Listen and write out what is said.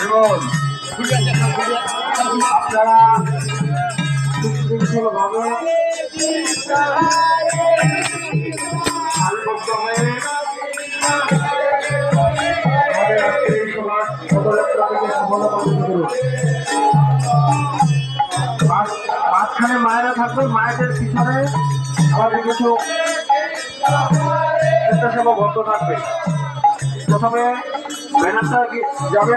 করুন মাঝ- মাঝখানে মায়েরা থাকবে মায়েদের পিছনে আমাদের কিছু স্বেচ্ছাসেবক বন্ধ থাকবে। প্রথমে ব্যানারটা যাবে?